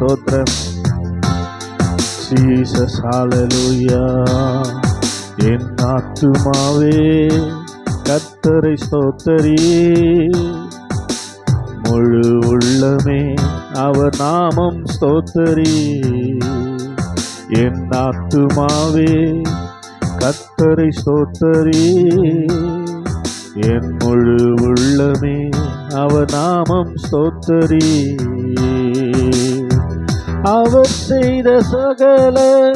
ஸ்தோத்திரம் ஜீசஸ் ஹalleluya என் ஆத்துமாவே கத்தரை ஸ்தோத்தரி முழு உள்ளமே அவர் நாமம் ஸ்தோத்தரி என் ஆத்துமாவே கத்தரை ஸ்தோத்தரி என் முழு உள்ளமே அவர் நாமம் ஸ்தோத்தரி அவர் செய்த சகல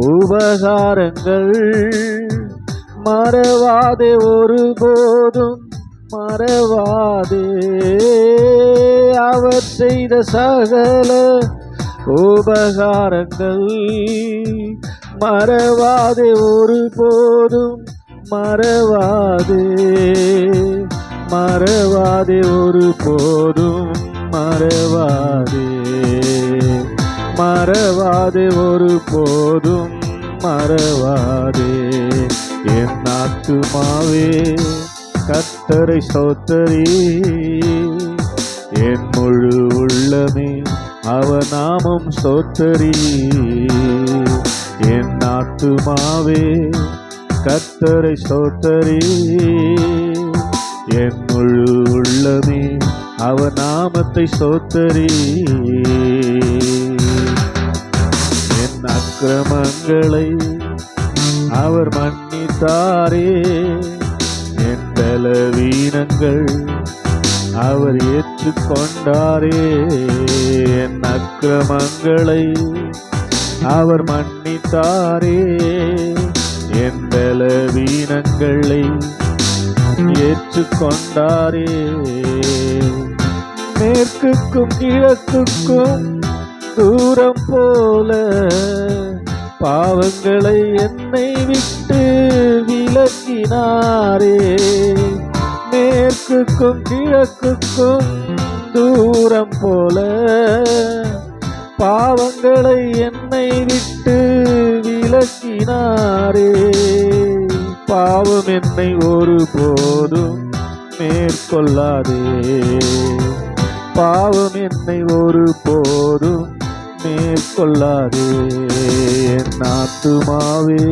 உபகாரங்கள் மறவாதே ஒருபோதும் மறவாதே. அவர் செய்த சகல உபகாரங்கள் மறவாதே ஒருபோதும் மறவாதே. மறவாதே ஒரு போதும் மறவாதே. மறவாதே ஒரு போதும் மறவாதே. என் ஆத்துமாவே கத்தரை சோத்தரி என் முழு உள்ளமே அவ நாமம் சோத்தரி என் ஆத்துமாவே கத்தரை சோத்தரி என் முழு உள்ளமே அவ நாமத்தை சோத்தரி அக்கிரமங்களை அவர் மன்னித்தாரே. என் பலவீனங்கள் அவர் ஏற்றுக்கொண்டாரே. என் அக்கிரமங்களை அவர் மன்னித்தாரே. என் பலவீனங்களை ஏற்றுக்கொண்டாரே. மேற்குக்கும் கிழக்குக்கும் தூரம் போல பாவங்களை என்னை விட்டு விலக்கினாரே. மேற்குக்கும் கிழக்குக்கும் தூரம் போல பாவங்களை என்னை விட்டு விலக்கினாரே. பாவம் என்னை ஒரு போதும் மேற்கொள்ளாதே. பாவம் என்னை ஒரு போதும் மேற்கொள்ளாதே என் ஆத்துமாவே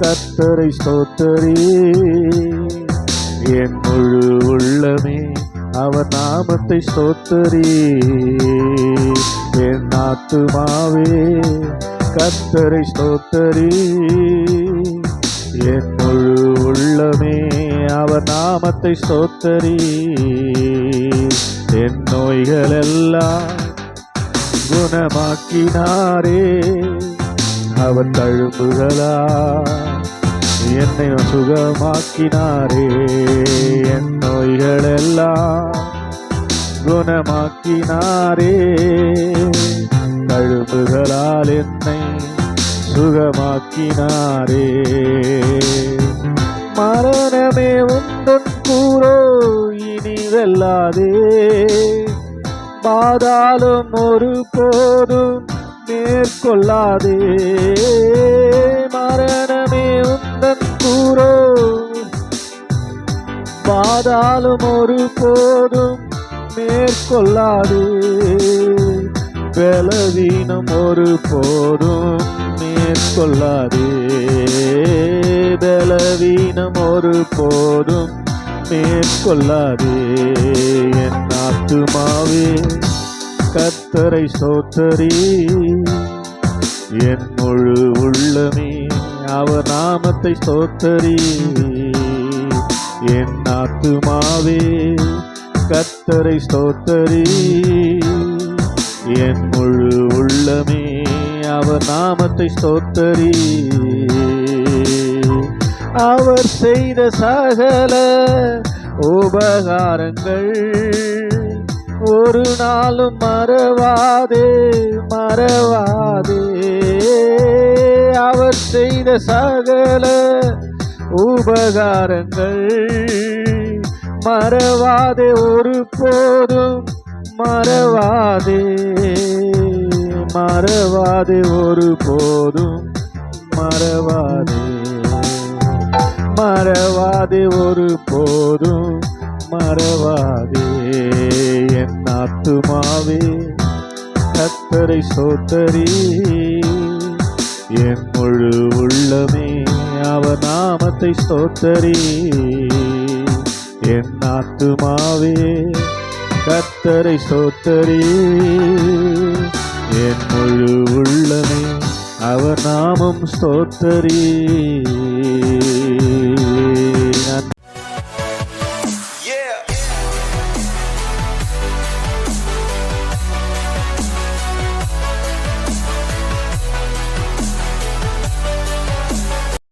கத்தரை ஸ்தோத்தரே. என் முழு உள்ளமே அவர் நாமத்தை ஸ்தோத்தரே. என் ஆத்துமாவே கத்தரை ஸ்தோத்தரே. என் முழு உள்ளமே அவர் நாமத்தை ஸ்தோத்தரே. என் நோய்கள் எல்லாம் குணமாக்கினாரே அவர் தழும்புகளா? என்னை சுகமாக்கினாரே. என் நோய்களெல்லாம் குணமாக்கினாரே. தழும்புகளால் என்னை சுகமாக்கினாரே. மரணமே உந்தன் கூறோ இனி வெல்லாதே பாதாளம் ஒரு போதும் மேற்கொள்ளாதே. மரணமே உந்தன் கூறோ. பாதாளம் ஒரு போதும் மேற்கொள்ளாதே. பலவீனம் ஒரு போதும் மேற்கொள்ளாதே. பலவீனம் ஒரு போதும் மேற்கொள்ளாதே என் ஆத்துமாவே கத்தரை சோத்தரி என் முழு உள்ளமே அவர் நாமத்தை சோத்தரி என் ஆத்துமாவே கத்தரை சோத்தரி என் முழு உள்ளமே அவர் நாமத்தை சோத்தரி அவர் செய்த சகல உபகாரங்கள் ஒரு நாளும் மறவாதே மறவாதே. அவர் செய்த சகல உபகாரங்கள் மறவாதே ஒரு போதும் மறவாதே. மறவாதே ஒரு போதும் மறவாதே. மறவாதே ஒரு போதும் மறவாதே. என் ஆத்துமாவே கத்தரை சோத்தரி என் முழு உள்ளமே அவ நாமத்தை சோத்தரி என் ஆத்துமாவே கத்தரை சோத்தரி என் முழு உள்ளமே அவர் நாமம் ஸ்தோத்தரி